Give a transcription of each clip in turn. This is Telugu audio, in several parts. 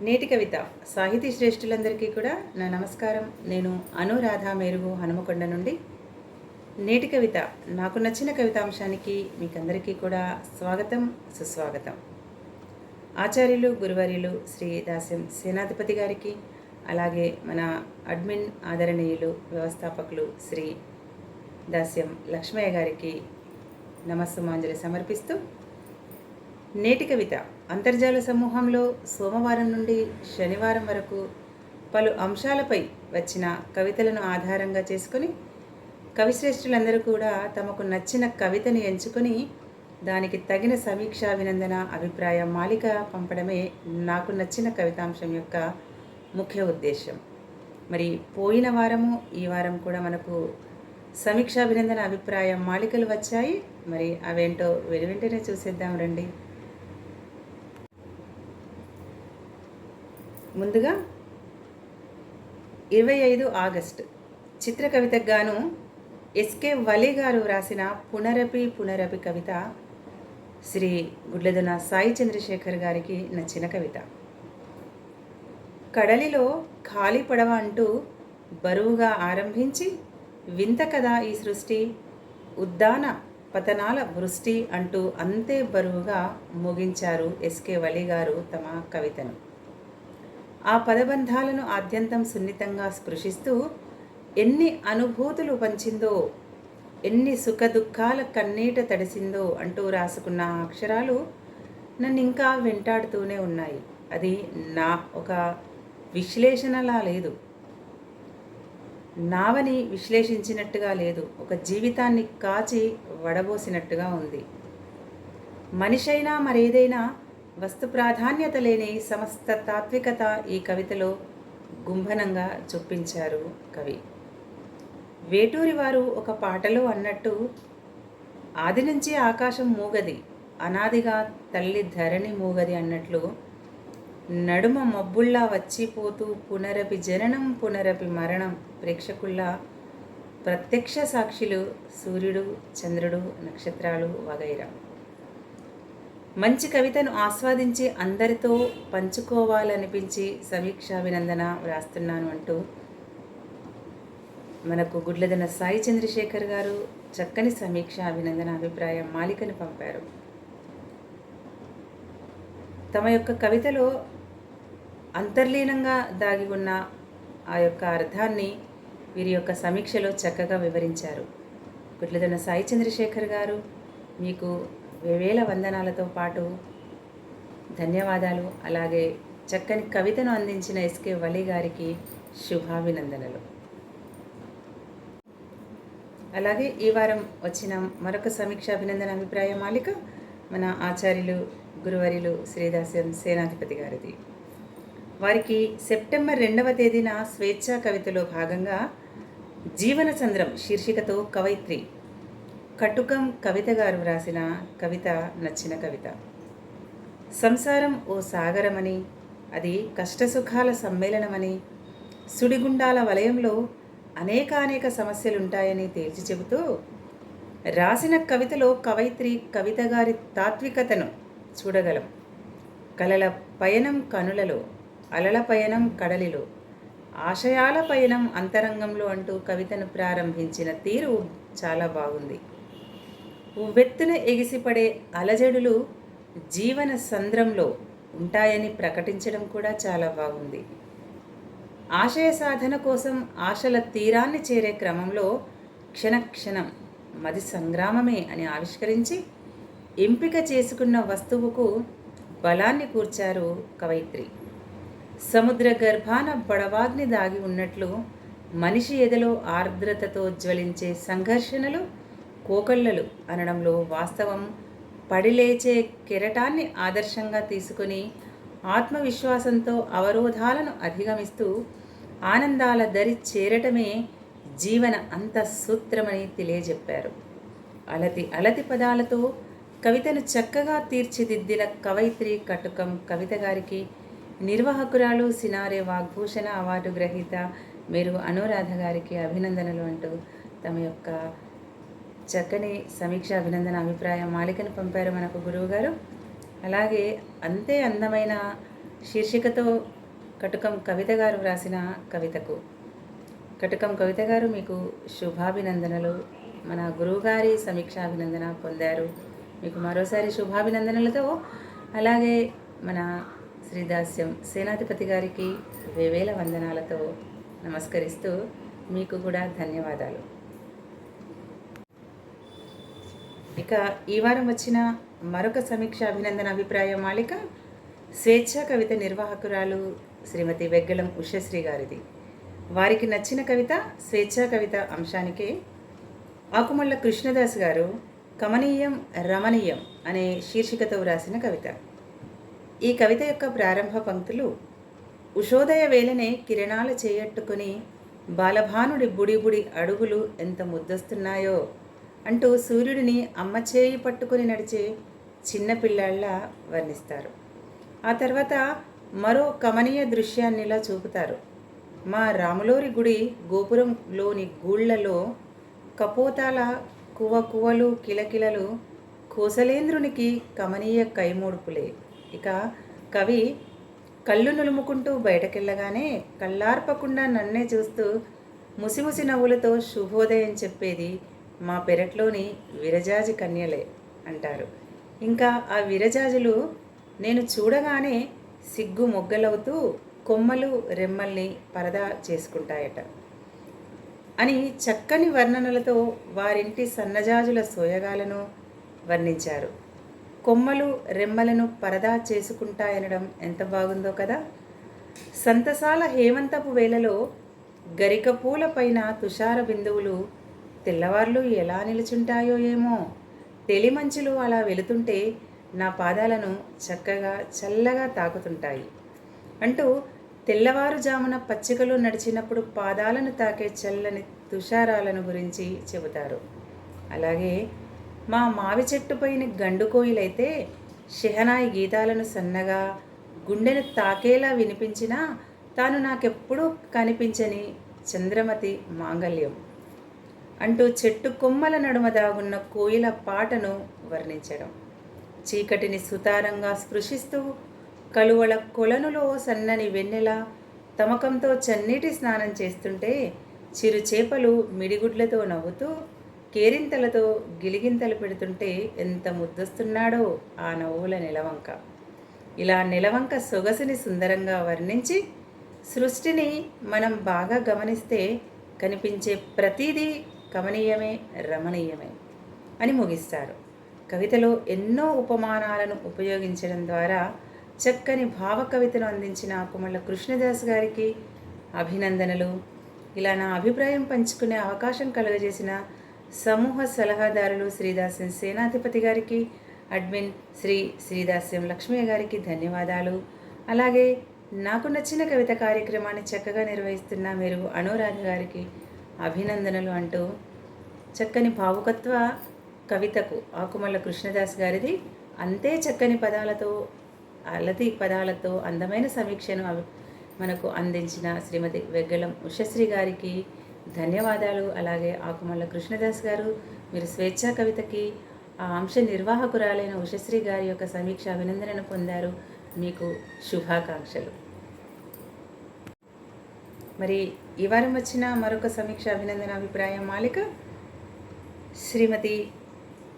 నేటి కవిత సాహితీ శ్రేష్ఠులందరికీ కూడా నా నమస్కారం. నేను అనురాధ మేరుగు హనుమకొండ నుండి. నేటి కవిత నాకు నచ్చిన కవితాంశానికి మీకందరికీ కూడా స్వాగతం సుస్వాగతం. ఆచార్యులు గురువర్యులు శ్రీ దాస్యం సేనాధిపతి గారికి అలాగే మన అడ్మిన్ ఆదరణీయులు వ్యవస్థాపకులు శ్రీ దాస్యం లక్ష్మయ్య గారికి నమస్సుమాంజలి సమర్పిస్తూ నేటి కవిత అంతర్జాల సమూహంలో సోమవారం నుండి శనివారం వరకు పలు అంశాలపై వచ్చిన కవితలను ఆధారంగా చేసుకుని కవిశ్రేష్ఠులందరూ కూడా తమకు నచ్చిన కవితను ఎంచుకొని దానికి తగిన సమీక్ష అభినందన అభిప్రాయ మాలిక పంపడమే నాకు నచ్చిన కవితాంశం యొక్క ముఖ్య ఉద్దేశం మరి పోయిన వారము ఈ వారం కూడా మనకు సమీక్షాభినందన అభిప్రాయ మాలికలు వచ్చాయి. మరి అవేంటో వెనువెంటనే చూసేద్దాం రండి. ముందుగా ఇరవై ఐదు ఆగస్ట్. చిత్రకవితకు గాను ఎస్కే వలే గారు వ్రాసిన పునరపి పునరపి కవిత శ్రీ గుడ్లదన సాయి చంద్రశేఖర్ గారికి నచ్చిన కవిత. కడలిలో ఖాళీ పడవ అంటూ బరువుగా ఆరంభించి వింత కదా ఈ సృష్టి ఉద్దాన పతనాల వృష్టి అంటూ అంతే బరువుగా ముగించారు ఎస్కే వలి గారు తమ కవితను. ఆ పదబంధాలను ఆద్యంతం సున్నితంగా స్పృశిస్తూ ఎన్ని అనుభూతులు పంచిందో ఎన్ని సుఖ దుఃఖాల కన్నీట తడిసిందో అంటూ రాసుకున్న ఆ అక్షరాలు నన్ను ఇంకా వెంటాడుతూనే ఉన్నాయి. అది నా ఒక విశ్లేషణలా లేదు. నావని విశ్లేషించినట్టుగా లేదు. ఒక జీవితాన్ని కాచి వడబోసినట్టుగా ఉంది. మనిషైనా మరేదైనా వస్తు ప్రాధాన్యత లేని సమస్త తాత్వికత ఈ కవితలో గుంభనంగా చొప్పించారు కవి. వేటూరి వారు ఒక పాటలో అన్నట్టు ఆది నుంచి ఆకాశం మూగది అనాదిగా తల్లి ధరణి మూగది అన్నట్లు నడుమ మబ్బుల్లా వచ్చిపోతూ పునరపి జననం పునరపి మరణం ప్రేక్షకుల్లా ప్రత్యక్ష సాక్షులు సూర్యుడు చంద్రుడు నక్షత్రాలు వగైరా. మంచి కవితను ఆస్వాదించి అందరితో పంచుకోవాలనిపించి సమీక్షాభినందన వ్రాస్తున్నాను అంటూ మనకు గుడ్లదన సాయి చంద్రశేఖర్ గారు చక్కని సమీక్ష అభినందన అభిప్రాయం మాలికను పంపారు. తమ యొక్క కవితలో అంతర్లీనంగా దాగి ఉన్న ఆ యొక్క అర్థాన్ని వీరి యొక్క సమీక్షలో చక్కగా వివరించారు. గుడ్లదన సాయి చంద్రశేఖర్ గారు మీకు వేవేల వందనాలతో పాటు ధన్యవాదాలు. అలాగే చక్కని కవితను అందించిన ఎస్కే వలి గారికి శుభాభినందనలు. అలాగే ఈ వారం వచ్చిన మరొక సమీక్ష అభినందన అభిప్రాయ మాలిక మన ఆచార్యులు గురువరిలు శ్రీదాస్యం సేనాధిపతి గారిది. వారికి సెప్టెంబర్ రెండవ తేదీన స్వేచ్ఛా కవితలో భాగంగా జీవన చంద్రం శీర్షికతో కవయిత్రి కటుకం కవిత గారు వ్రాసిన కవిత నచ్చిన కవిత. సంసారం ఓ సాగరమని అది కష్టసుఖాల సమ్మేళనమని సుడిగుండాల వలయంలో అనేకానేక సమస్యలుంటాయని తేల్చి చెబుతూ రాసిన కవితలో కవయిత్రి కవిత గారి తాత్వికతను చూడగలం. కలల పయనం కనులలో అలల పయనం కడలిలో ఆశయాల పయనం అంతరంగంలో అంటూ కవితను ప్రారంభించిన తీరు చాలా బాగుంది. ఉవ్వెత్తున ఎగిసిపడే అలజడులు జీవన సంద్రంలో ఉంటాయని ప్రకటించడం కూడా చాలా బాగుంది. ఆశయ సాధన కోసం ఆశల తీరాన్ని చేరే క్రమంలో క్షణక్షణం మది సంగ్రామమే అని ఆవిష్కరించి ఎంపిక చేసుకున్న వస్తువుకు బలాన్ని కూర్చారు కవయిత్రి. సముద్ర గర్భాన బడవాగ్ని దాగి ఉన్నట్లు మనిషి ఎదలో ఆర్ద్రతతో జ్వలించే సంఘర్షణలు కోకళ్ళలు అనడంలో వాస్తవం. పడిలేచే కెరటాన్ని ఆదర్శంగా తీసుకుని ఆత్మవిశ్వాసంతో అవరోధాలను అధిగమిస్తూ ఆనందాల దరి చేరటమే జీవన అంతఃసూత్రమని తెలియజెప్పారు. అలతి అలతి పదాలతో కవితను చక్కగా తీర్చిదిద్దిన కవయిత్రి కటుకం కవిత గారికి నిర్వాహకురాలు సినారే వాగ్భూషణ అవార్డు గ్రహీత మీరు అనురాధ గారికి అభినందనలు అంటూ తమ యొక్క చక్కని సమీక్ష అభినందన అభిప్రాయం మాలికను పంపారు మనకు గురువు గారు అలాగే అంతే అందమైన శీర్షికతో కటుకం కవిత గారు వ్రాసిన కవితకు. కటుకం కవిత గారు మీకు శుభాభినందనలు. మన గురువుగారి సమీక్షాభినందన పొందారు. మీకు మరోసారి శుభాభినందనలతో అలాగే మన శ్రీదాస్యం సేనాధిపతి గారికి వేవేల వందనాలతో నమస్కరిస్తూ మీకు కూడా ధన్యవాదాలు. ఇక ఈ వారం వచ్చిన మరొక సమీక్ష అభినందన అభిప్రాయ మాలిక స్వేచ్ఛా కవిత నిర్వాహకురాలు శ్రీమతి వెగ్గలం ఉషశ్రీ గారిది. వారికి నచ్చిన కవిత స్వేచ్ఛా కవిత అంశానికే ఆకుమల్ల కృష్ణదాస్ గారు కమనీయం రమణీయం అనే శీర్షికతో వ్రాసిన కవిత. ఈ కవిత యొక్క ప్రారంభ పంక్తులు ఉషోదయ వేళనే కిరణాలు చేయట్టుకుని బాలభానుడి బుడి బుడి అడుగులు ఎంత ముద్దస్తున్నాయో అంటూ సూర్యుడిని అమ్మ చేయి పట్టుకుని నడిచే చిన్నపిల్లాళ్ళ వర్ణిస్తారు. ఆ తర్వాత మరో కమనీయ దృశ్యాన్నిలా చూపుతారు. మా రాములోరి గుడి గోపురంలోని గూళ్ళలో కపోతాల కువ కువలు కిలకిలలు కోసలేంద్రునికి కమనీయ కైమూడుపులే ఇక కవి కళ్ళు నులుముకుంటూ బయటకెళ్ళగానే కళ్ళార్పకుండా నన్నే చూస్తూ ముసిముసి నవ్వులతో శుభోదయం చెప్పేది మా పెరట్లోని విరజాజి కన్యలే అంటారు. ఇంకా ఆ విరజాజులు నేను చూడగానే సిగ్గు మొగ్గలవుతూ కొమ్మలు రెమ్మల్ని పరదా చేసుకుంటాయట అని చక్కని వర్ణనలతో వారింటి సన్నజాజుల సోయగాలను వర్ణించారు. కొమ్మలు రెమ్మలను పరదా చేసుకుంటాయనడం ఎంత బాగుందో కదా! సంతసాల హేమంతపు వేళలో గరికపూల పైన తుషార బిందువులు తెల్లవార్లు ఎలా నిలుచుంటాయో ఏమో. తెలిమంచులు అలా వెళుతుంటే నా పాదాలను చక్కగా చల్లగా తాకుతుంటాయి. అంటూ తెల్లవారుజామున పచ్చికలు నడిచినప్పుడు పాదాలను తాకే చల్లని తుషారాలను గురించి చెబుతారు. అలాగే మా మావి చెట్టుపైన గండుకోయిలైతే షెహనాయి గీతాలను సన్నగా గుండెను తాకేలా వినిపించినా తాను నాకెప్పుడూ కనిపించని చంద్రమతి మాంగల్యం అంటూ చెట్టు కొమ్మల నడుమ దాగున్న కోయిల పాటను వర్ణించడం. చీకటిని సుతారంగా స్పృశిస్తూ కలువల కొలనులో సన్నని వెన్నెల తమకంతో చన్నీటి స్నానం చేస్తుంటే చిరు చేపలు మిడిగుడ్లతో నవ్వుతూ కేరింతలతో గిలిగింతలు పెడుతుంటే ఎంత ముద్దొస్తున్నాడో ఆ నవ్వుల నిలవంక. ఇలా నిలవంక సొగసుని సుందరంగా వర్ణించి సృష్టిని మనం బాగా గమనిస్తే కనిపించే ప్రతిదీ కమనీయమే రమణీయమే అని ముగిస్తారు. కవితలో ఎన్నో ఉపమానాలను ఉపయోగించడం ద్వారా చక్కని భావ కవితను అందించిన కుమళ్ళ కృష్ణదాస్ గారికి అభినందనలు. ఇలా నా అభిప్రాయం పంచుకునే అవకాశం కలుగజేసిన సమూహ సలహాదారులు శ్రీదాస్యం సేనాధిపతి గారికి అడ్మిన్ శ్రీ శ్రీదాస్యం లక్ష్మయ్య గారికి ధన్యవాదాలు. అలాగే నాకు నచ్చిన కవిత కార్యక్రమాన్ని చక్కగా నిర్వహిస్తున్న మీరు అనురాధ గారికి అభినందనలు అంటూ చక్కని భావుకత్వ కవితకు ఆకుమల్ల కృష్ణదాస్ గారిది. అంతే చక్కని పదాలతో అలతి పదాలతో అందమైన సమీక్షను మనకు అందించిన శ్రీమతి వెగ్గలం ఉషశ్రీ గారికి ధన్యవాదాలు. అలాగే ఆకుమల్ల కృష్ణదాస్ గారు మీరు స్వేచ్ఛా కవితకి ఆ అంశ నిర్వాహకురాలైన ఉషశ్రీ గారి యొక్క సమీక్ష అభినందనను పొందారు. మీకు శుభాకాంక్షలు. మరి ఈ వారం వచ్చిన మరొక సమీక్ష అభినందన అభిప్రాయం మాలిక? శ్రీమతి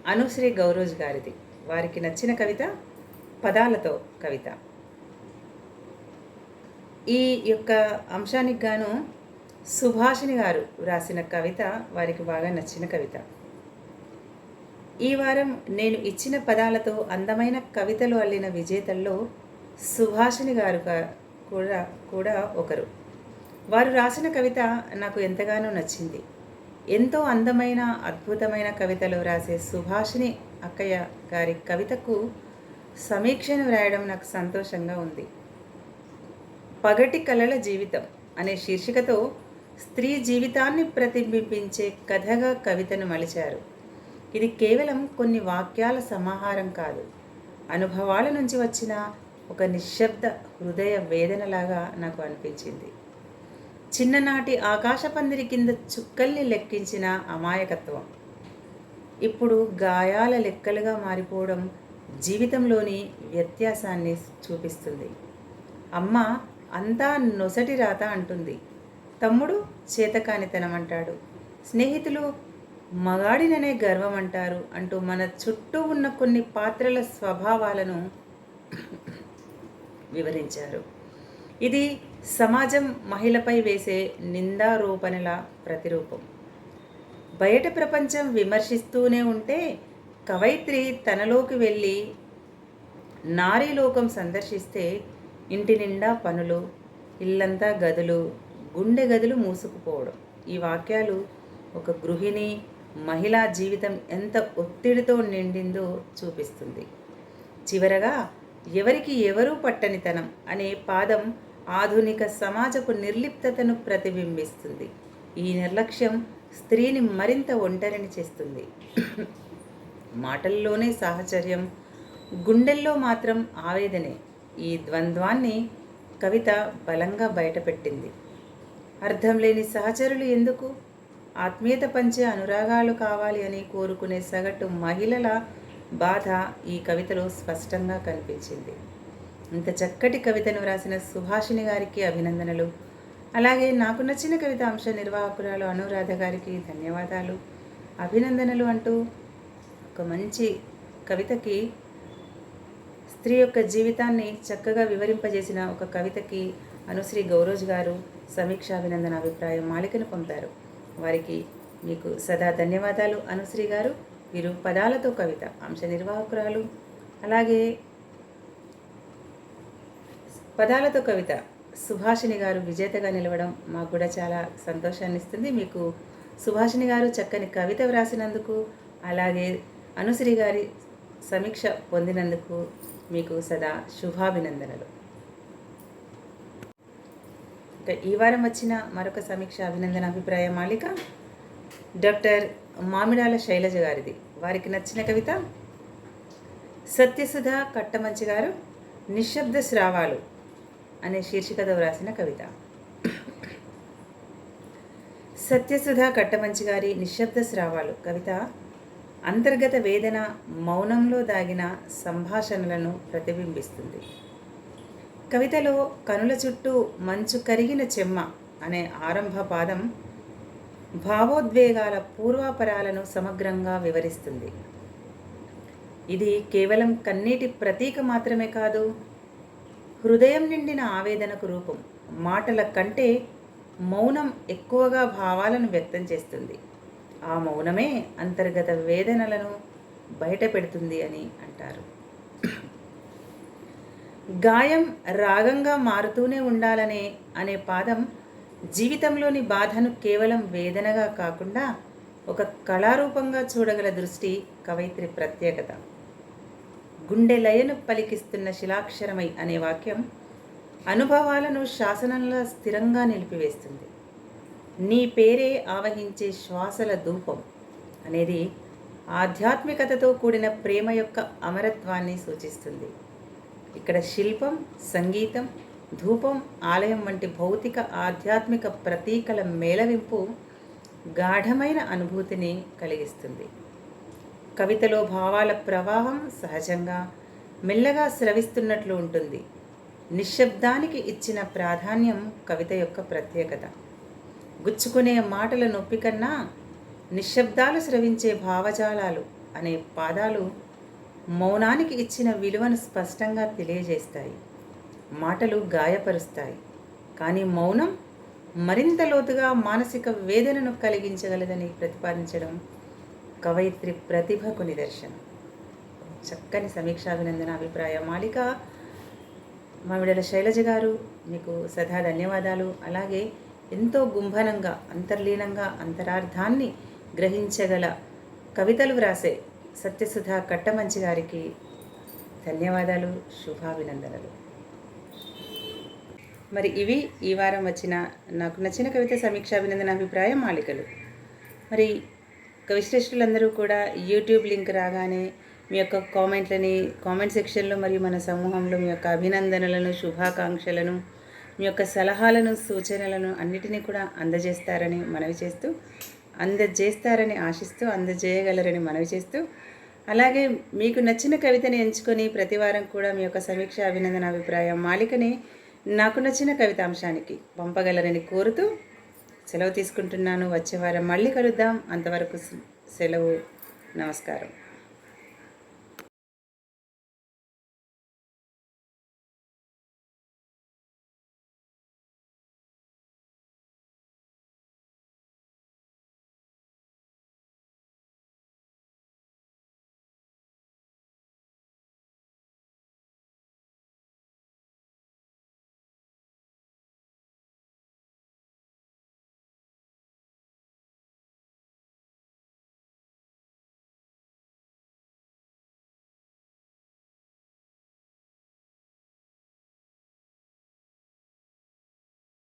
అనుశ్రీ గౌరోజ్ గారిది. వారికి నచ్చిన కవిత పదాలతో కవిత. ఈ యొక్క అంశానికి గాను సుభాషిణి గారు వ్రాసిన కవిత వారికి బాగా నచ్చిన కవిత. ఈ వారం నేను ఇచ్చిన పదాలతో అందమైన కవితలు అల్లిన విజేతల్లో సుభాషిణి గారు కూడా కూడా ఒకరు. వారు రాసిన కవిత నాకు ఎంతగానో నచ్చింది. ఎంతో అందమైన అద్భుతమైన కవితలు రాసే సుభాషిణి అక్కయ్య గారి కవితకు సమీక్షను వ్రాయడం నాకు సంతోషంగా ఉంది. పగటి కలల జీవితం అనే శీర్షికతో స్త్రీ జీవితాన్ని ప్రతిబింబించే కథగా కవితను మలిచారు. ఇది కేవలం కొన్ని వాక్యాల సమాహారం కాదు. అనుభవాల నుంచి వచ్చిన ఒక నిశ్శబ్ద హృదయ వేదనలాగా నాకు అనిపించింది. చిన్ననాటి ఆకాశపందిరి కింద చుక్కల్ని లెక్కించిన అమాయకత్వం. ఇప్పుడు గాయాల లెక్కలుగా మారిపోవడం జీవితంలోని వ్యత్యాసాన్ని చూపిస్తుంది. అమ్మ అంతా నొసటి రాత అంటుంది. తమ్ముడు చేతకానితనం అంటాడు. స్నేహితులు మగాడిననే గర్వం అంటారు అంటూ మన చుట్టూ ఉన్న కొన్ని పాత్రల స్వభావాలను వివరించారు. ఇది సమాజం మహిళపై వేసే నిందారోపణల ప్రతిరూపం. బయట ప్రపంచం విమర్శిస్తూనే ఉంటే కవయిత్రి తనలోకి వెళ్ళి నారీలోకం సందర్శిస్తే ఇంటి నిండా పనులు ఇల్లంతా గదులు గుండె గదులు మూసుకుపోవడం. ఈ వాక్యాలు ఒక గృహిణి మహిళా జీవితం ఎంత ఒత్తిడితో నిండిందో చూపిస్తుంది. చివరగా ఎవరికి ఎవరూ పట్టనితనం అనే పాదం ఆధునిక సమాజపు నిర్లిప్తతను ప్రతిబింబిస్తుంది. ఈ నిర్లక్ష్యం స్త్రీని మరింత ఒంటరిని చేస్తుంది. మాటల్లోనే సాహచర్యం గుండెల్లో మాత్రం ఆవేదనే ఈ ద్వంద్వాన్ని కవిత బలంగా బయటపెట్టింది. అర్థం లేని సహచరులు ఎందుకు? ఆత్మీయత పంచే అనురాగాలు కావాలి అని కోరుకునే సగటు మహిళల బాధ ఈ కవితలో స్పష్టంగా కనిపించింది. ఇంత చక్కటి కవితను వ్రాసిన సుభాషిణి గారికి అభినందనలు. అలాగే నాకు నచ్చిన కవిత అంశ నిర్వాహకురాలు అనురాధ గారికి ధన్యవాదాలు. అభినందనలు అంటూ ఒక మంచి కవితకి స్త్రీ యొక్క జీవితాన్ని చక్కగా వివరింపజేసిన ఒక కవితకి అనుశ్రీ గౌరోజ్ గారు సమీక్షాభినందన అభిప్రాయం మాలికను పంపారు వారికి మీకు సదా ధన్యవాదాలు అనుశ్రీ గారు. వీరు పదాలతో కవిత అంశ నిర్వాహకురాలు. అలాగే పదాలతో కవిత సుభాషిణి గారు విజేతగా నిలవడం మాకు కూడా చాలా సంతోషాన్ని ఇస్తుంది మీకు సుభాషిణి గారు చక్కని కవిత వ్రాసినందుకు అలాగే అనుశ్రీ గారి సమీక్ష పొందినందుకు మీకు సదా శుభాభినందనలు. ఇక ఈ వారం వచ్చిన మరొక సమీక్ష అభినందన అభిప్రాయ మాలిక డాక్టర్ మామిడాల శైలజ గారిది. వారికి నచ్చిన కవిత సత్యసుధ కట్టమంచి గారు నిశ్శబ్ద శ్రావాలు. అనే శీర్షికతో వ్రాసిన కవిత. సత్యసుధ కట్టమంచి గారి నిశ్శబ్ద శ్రావాలు కవిత అంతర్గత వేదన మౌనంలో దాగిన సంభాషణలను ప్రతిబింబిస్తుంది. కవితలో కనుల చుట్టూ మంచు కరిగిన చెమ్మ అనే ఆరంభ పాదం భావోద్వేగాల పూర్వాపరాలను సమగ్రంగా వివరిస్తుంది. ఇది కేవలం కన్నీటి ప్రతీక మాత్రమే కాదు హృదయం నిండిన ఆవేదనకు రూపం. మాటల కంటే మౌనం ఎక్కువగా భావాలను వ్యక్తం చేస్తుంది. ఆ మౌనమే అంతర్గత వేదనలను బయట పెడుతుంది అని అంటారు. గాయం రాగంగా మారుతూనే ఉండాలనే అనే పాదం జీవితంలోని బాధను కేవలం వేదనగా కాకుండా ఒక కళారూపంగా చూడగల దృష్టి కవయిత్రి ప్రత్యేకత. గుండె లయను పలికిస్తున్న శిలాక్షరమై అనే వాక్యం అనుభవాలను శాసనంలో స్థిరంగా నిలిపివేస్తుంది. నీ పేరే ఆవహించే శ్వాసల ధూపం అనేది ఆధ్యాత్మికతతో కూడిన ప్రేమ యొక్క అమరత్వాన్ని సూచిస్తుంది. ఇక్కడ శిల్పం సంగీతం ధూపం ఆలయం వంటి భౌతిక ఆధ్యాత్మిక ప్రతీకల మేళవింపు గాఢమైన అనుభూతిని కలిగిస్తుంది. కవితలో భావాల ప్రవాహం సహజంగా మెల్లగా స్రవిస్తున్నట్లు ఉంటుంది. నిశ్శబ్దానికి ఇచ్చిన ప్రాధాన్యం కవిత యొక్క ప్రత్యేకత. గుచ్చుకునే మాటల నొప్పి కన్నా నిశ్శబ్దాలు స్రవించే భావజాలాలు అనే పాదాలు మౌనానికి ఇచ్చిన విలువను స్పష్టంగా తెలియజేస్తాయి. మాటలు గాయపరుస్తాయి. కానీ మౌనం మరింత లోతుగా మానసిక వేదనను కలిగించగలదని ప్రతిపాదించడం కవయిత్రి ప్రతిభకు నిదర్శనం. చక్కని సమీక్షాభినందన అభిప్రాయ మాలిక మామిడల శైలజ గారు మీకు సదా ధన్యవాదాలు. అలాగే ఎంతో గుంభనంగా అంతర్లీనంగా అంతరార్థాన్ని గ్రహించగల కవితలు వ్రాసే సత్యసుధ కట్టమంచి గారికి ధన్యవాదాలు శుభాభినందనలు. మరి ఇవి ఈ వారం వచ్చిన నాకు నచ్చిన కవిత సమీక్షాభినందన అభిప్రాయం మాలికలు. మరి కవిశ్రేష్ఠులందరూ కూడా యూట్యూబ్ లింక్ రాగానే మీ యొక్క కామెంట్లని కామెంట్ సెక్షన్లో మరియు మన సమూహంలో మీ యొక్క అభినందనలను శుభాకాంక్షలను మీ యొక్క సలహాలను సూచనలను అన్నిటినీ కూడా అందజేస్తారని మనవి చేస్తూ అందజేస్తారని ఆశిస్తూ అందజేయగలరని మనవి చేస్తూ అలాగే మీకు నచ్చిన కవితని ఎంచుకొని ప్రతి వారం కూడా మీ యొక్క సమీక్ష అభినందన అభిప్రాయం మాలికని నాకు నచ్చిన కవితాంశానికి పంపగలరని కోరుతూ సెలవు తీసుకుంటున్నాను. వచ్చే వారం మళ్ళీ కలుద్దాం. అంతవరకు సెలవు. నమస్కారం.